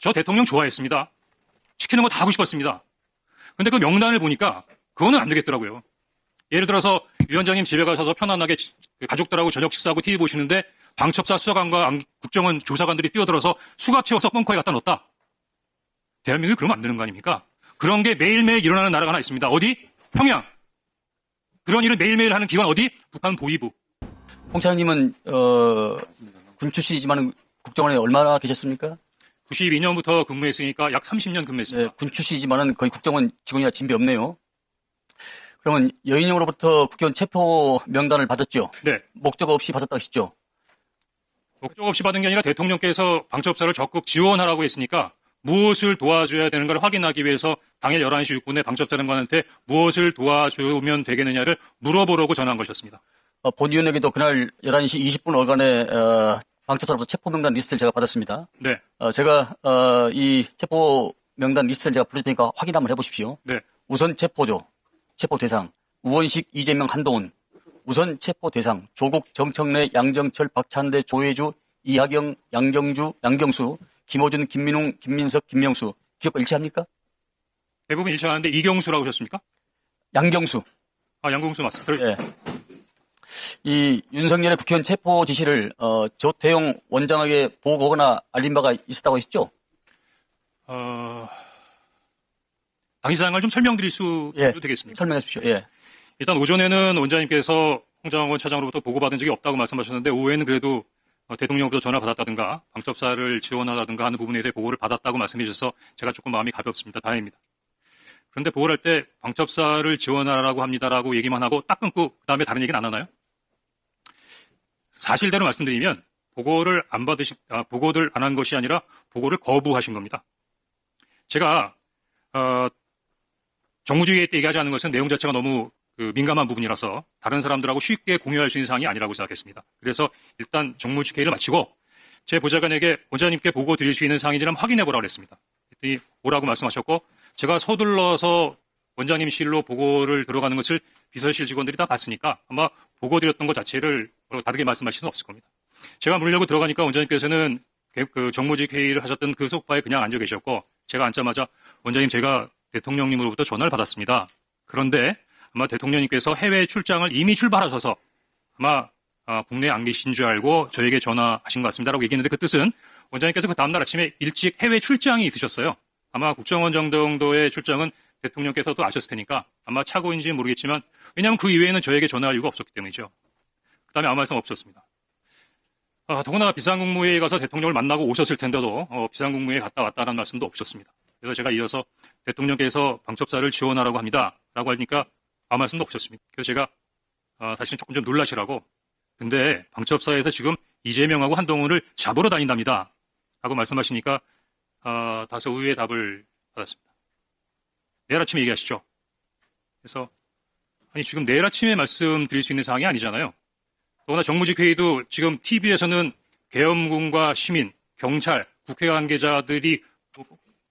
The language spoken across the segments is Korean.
저 대통령 좋아했습니다. 시키는 거 다 하고 싶었습니다. 근데 그 명단을 보니까 그거는 안 되겠더라고요. 예를 들어서 위원장님 집에 가셔서 편안하게 지- 그 가족들하고 저녁 식사하고 TV 보시는데 방첩사 수사관과 안- 국정원 조사관들이 뛰어들어서 수갑 채워서 벙커에 갖다 넣었다. 대한민국이 그러면 안 되는 거 아닙니까? 그런 게 매일매일 일어나는 나라가 하나 있습니다. 어디? 평양. 그런 일을 매일매일 하는 기관 어디? 북한 보위부. 홍 차장님은 어, 군 출신이지만 국정원에 얼마나 계셨습니까? 92년부터 근무했으니까 약 30년 네, 근무했습니다. 군 출신이지만은 거의 국정원 직원이라 진배 없네요. 그러면 여인형으로부터 국회의원 체포 명단을 받았죠. 네. 목적 없이 받았다 하시죠. 목적 없이 받은 게 아니라 대통령께서 방첩사를 적극 지원하라고 했으니까 무엇을 도와줘야 되는가를 확인하기 위해서 당일 11시 6분에 방첩사령관한테 무엇을 도와주면 되겠느냐를 물어보려고 전화한 것이었습니다. 어, 본 의원에게도 그날 11시 20분 어간에 어, 방첩사로부터 체포 명단 리스트를 제가 받았습니다. 네, 어, 제가 어, 이 체포 명단 리스트를 제가 부를 테니까 확인 한번 해보십시오. 네, 우선 체포조, 체포 대상, 우원식, 이재명, 한동훈. 우선 체포 대상, 조국, 정청래, 양정철, 박찬대, 조혜주, 이하경, 양경주, 양경수, 김호준, 김민웅, 김민석, 김명수. 기억과 일치합니까? 대부분 일치하는데 이경수라고 하셨습니까? 양경수. 아, 양경수 맞습니다. 들- 예. 이 윤석열의 국회의원 체포 지시를 어, 조태용 원장에게 보고거나 알린 바가 있었다고 하셨죠? 어, 당시상을 좀 설명드릴 수 예. 되겠습니까? 설명해 주십시오. 예. 일단 오전에는 원장님께서 홍장원 차장으로부터 보고받은 적이 없다고 말씀하셨는데 오후에는 그래도 어, 대통령부터 전화 받았다든가 방첩사를 지원하다든가 하는 부분에 대해 보고를 받았다고 말씀해 주셔서 제가 조금 마음이 가볍습니다. 다행입니다. 그런데 보고를 할 때 방첩사를 지원하라고 합니다라고 얘기만 하고 딱 끊고 그 다음에 다른 얘기는 안 하나요? 사실대로 말씀드리면 보고를 안 받으신 아, 보고를 안 한 것이 아니라 보고를 거부하신 겁니다. 제가 어, 정무주의회 때 얘기하지 않은 것은 내용 자체가 너무 그 민감한 부분이라서 다른 사람들하고 쉽게 공유할 수 있는 사항이 아니라고 생각했습니다. 그래서 일단 정무직 회의를 마치고 제 보좌관에게 원장님께 보고 드릴 수 있는 사항인지 확인해 보라고 했습니다. 그랬더니 오라고 말씀하셨고 제가 서둘러서 원장님실로 보고를 들어가는 것을 비서실 직원들이 다 봤으니까 아마 보고 드렸던 것 자체를 다르게 말씀하실 수는 없을 겁니다. 제가 물려고 들어가니까 원장님께서는 그- 그 정무직 회의를 하셨던 그 소파에 그냥 앉아 계셨고 제가 앉자마자 원장님 제가 대통령님으로부터 전화를 받았습니다. 그런데 아마 대통령님께서 해외 출장을 이미 출발하셔서 아마 아, 국내에 안 계신 줄 알고 저에게 전화하신 것 같습니다라고 얘기했는데 그 뜻은 원장님께서 그 다음날 아침에 일찍 해외 출장이 있으셨어요. 아마 국정원 정도의 출장은 대통령께서도 아셨을 테니까 아마 착오인지는 모르겠지만 왜냐하면 그 이외에는 저에게 전화할 이유가 없었기 때문이죠. 그 다음에 아무 말씀 없었습니다. 아, 더구나 비상국무회에 가서 대통령을 만나고 오셨을 텐데도 어, 비상국무회에 갔다 왔다는 말씀도 없었습니다. 그래서 제가 이어서 대통령께서 방첩사를 지원하라고 합니다. 라고 하니까 아무 말씀도 없었습니다. 그래서 제가 아, 사실은 조금 좀 놀라시라고 근데 방첩사에서 지금 이재명하고 한동훈을 잡으러 다닌답니다. 라고 말씀하시니까 아, 다소 의외의 답을 받았습니다. 내일 아침에 얘기하시죠. 그래서 아니 지금 내일 아침에 말씀드릴 수 있는 사항이 아니잖아요. 더구나 정무직 회의도 지금 TV에서는 계엄군과 시민, 경찰, 국회 관계자들이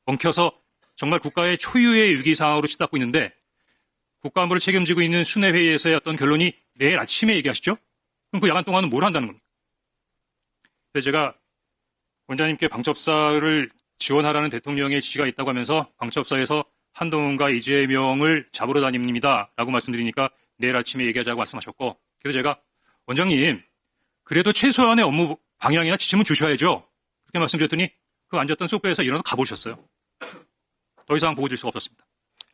엉켜서 정말 국가의 초유의 위기 상황으로 치닫고 있는데 국가안보를 책임지고 있는 순회 회의에서의 어떤 결론이 내일 아침에 얘기하시죠? 그럼 그 야간 동안은 뭘 한다는 겁니까? 그래서 제가 원장님께 방첩사를 지원하라는 대통령의 지시가 있다고 하면서 방첩사에서 한동훈과 이재명을 잡으러 다닙니다. 라고 말씀드리니까 내일 아침에 얘기하자고 말씀하셨고 그래서 제가 원장님 그래도 최소한의 업무 방향이나 지침은 주셔야죠. 그렇게 말씀드렸더니 그 앉았던 소파에서 일어나서 가버리셨어요. 더 이상 보고 드릴 수가 없었습니다.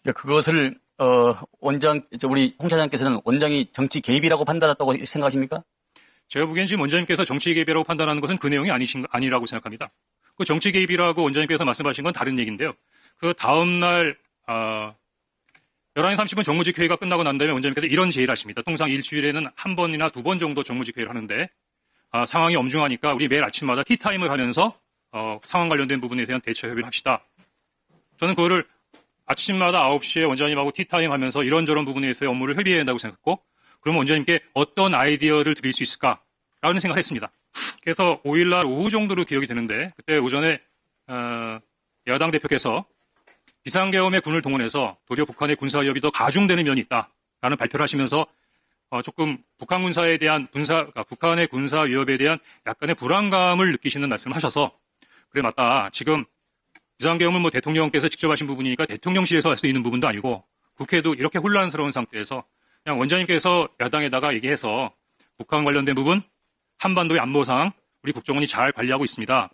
그러니까 그것을 어, 원장 저 우리 홍 차장께서는 원장이 정치 개입이라고 판단했다고 생각하십니까? 제가 보기엔 지금 원장님께서 정치 개입이라고 판단하는 것은 그 내용이 아니신, 아니라고 생각합니다. 그 정치 개입이라고 원장님께서 말씀하신 건 다른 얘기인데요. 그 다음날, 아, 11시 30분 정무직 회의가 끝나고 난 다음에 원장님께서 이런 제의를 하십니다. 통상 일주일에는 한 번이나 두 번 정도 정무직 회의를 하는데, 아, 상황이 엄중하니까 우리 매일 아침마다 티타임을 하면서, 어, 상황 관련된 부분에 대한 대처 협의를 합시다. 저는 그거를 아침마다 9시에 원장님하고 티타임 하면서 이런저런 부분에 있어서 업무를 협의해야 된다고 생각했고, 그러면 원장님께 어떤 아이디어를 드릴 수 있을까라는 생각을 했습니다. 그래서 5일날 오후 정도로 기억이 되는데 그때 오전에 어, 야당 대표께서 비상계엄에 군을 동원해서 도리어 북한의 군사 위협이 더 가중되는 면이 있다라는 발표를 하시면서 어, 조금 북한 군사에 대한 군사 그러니까 북한의 군사 위협에 대한 약간의 불안감을 느끼시는 말씀을 하셔서 그래 맞다 지금 비상계엄은 뭐 대통령께서 직접 하신 부분이니까 대통령실에서 할 수 있는 부분도 아니고 국회도 이렇게 혼란스러운 상태에서 그냥 원장님께서 야당에다가 얘기해서 북한 관련된 부분, 한반도의 안보 상황, 우리 국정원이 잘 관리하고 있습니다.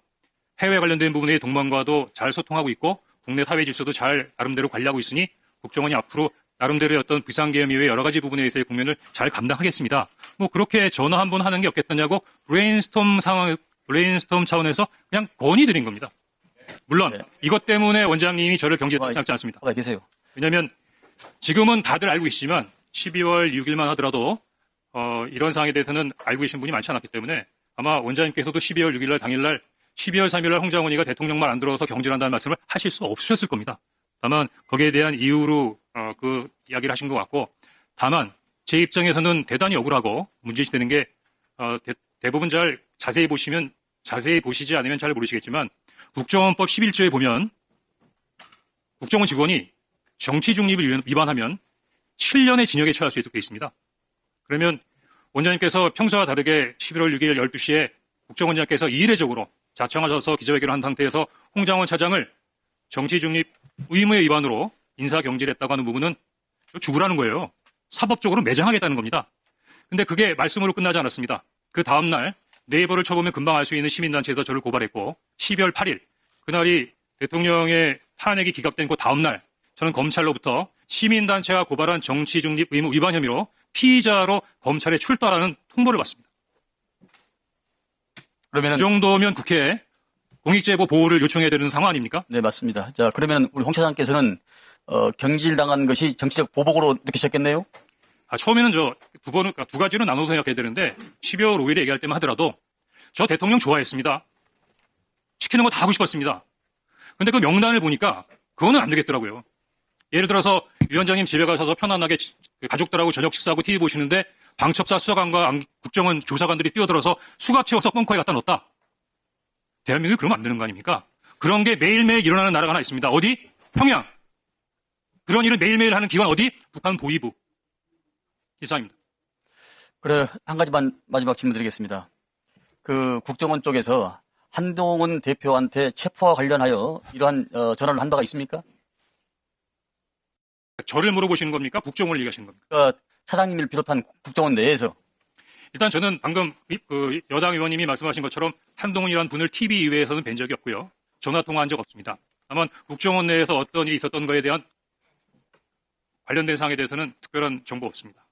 해외 관련된 부분의 동맹과도 잘 소통하고 있고 국내 사회 질서도 잘 나름대로 관리하고 있으니 국정원이 앞으로 나름대로의 어떤 비상계엄 이외 여러 가지 부분에 있어서의 국면을 잘 감당하겠습니다. 뭐 그렇게 전화 한 번 하는 게 없겠다냐고 브레인스톰 상황, 브레인스톰 차원에서 그냥 건의 드린 겁니다. 물론 네. 이것 때문에 원장님이 저를 아, 생각지 않습니다. 가만 계세요. 왜냐하면 지금은 다들 알고 계시지만 12월 6일만 하더라도 어, 이런 상황에 대해서는 알고 계신 분이 많지 않았기 때문에 아마 원장님께서도 12월 6일날 당일날 12월 3일날 홍장원이가 대통령 말 안 들어서 경질한다는 말씀을 하실 수 없으셨을 겁니다. 다만 거기에 대한 이유로 어, 그 이야기를 하신 것 같고 다만 제 입장에서는 대단히 억울하고 문제시되는 게 어, 대, 부분잘 자세히 보시면 자세히 보시지 않으면 잘 모르시겠지만 국정원법 11조에 보면 국정원 직원이 정치 중립을 위반하면 7년의 징역에 처할 수 있도록 되어 있습니다. 그러면 원장님께서 평소와 다르게 11월 6일 12시에 국정원장께서 이례적으로 자청하셔서 기자회견을 한 상태에서 홍장원 차장을 정치 중립 의무의 위반으로 인사 경질했다고 하는 부분은 죽으라는 거예요. 사법적으로 매장하겠다는 겁니다. 근데 그게 말씀으로 끝나지 않았습니다. 그 다음날 네이버를 쳐보면 금방 알 수 있는 시민단체에서 저를 고발했고 12월 8일 그날이 대통령의 탄핵이 기각된 그 다음날 저는 검찰로부터 시민단체가 고발한 정치중립 의무 위반 혐의로 피의자로 검찰에 출두하라는 통보를 받습니다. 그러면은 그 정도면 국회에 공익제보 보호를 요청해야 되는 상황 아닙니까? 네 맞습니다. 자 그러면 우리 홍 차장께서는 어, 경질당한 것이 정치적 보복으로 느끼셨겠네요. 아, 처음에는 저 두 번은 두 가지로 나눠서 생각해야 되는데 12월 5일에 얘기할 때만 하더라도 저 대통령 좋아했습니다. 시키는 거 다 하고 싶었습니다. 근데 그 명단을 보니까 그거는 안 되겠더라고요. 예를 들어서 위원장님 집에 가셔서 편안하게 지- 그 가족들하고 저녁 식사하고 TV 보시는데 방첩사 수사관과 안- 국정원 조사관들이 뛰어들어서 수갑 채워서 벙커에 갖다 넣었다. 대한민국이 그러면 안 되는 거 아닙니까? 그런 게 매일매일 일어나는 나라가 하나 있습니다. 어디? 평양. 그런 일을 매일매일 하는 기관 어디? 북한 보위부. 이상입니다. 그래 한 가지만 마지막 질문 드리겠습니다. 그 국정원 쪽에서 한동훈 대표한테 체포와 관련하여 이러한 어, 전화를 한 바가 있습니까? 저를 물어보시는 겁니까? 국정원을 얘기하시는 겁니까? 그 차장님을 비롯한 국정원 내에서 일단 저는 방금 이- 그 여당 의원님이 말씀하신 것처럼 한동훈이라는 분을 TV 이외에서는 뵌 적이 없고요. 전화 통화한 적 없습니다. 다만 국정원 내에서 어떤 일이 있었던 거에 대한 관련된 사항에 대해서는 특별한 정보 없습니다.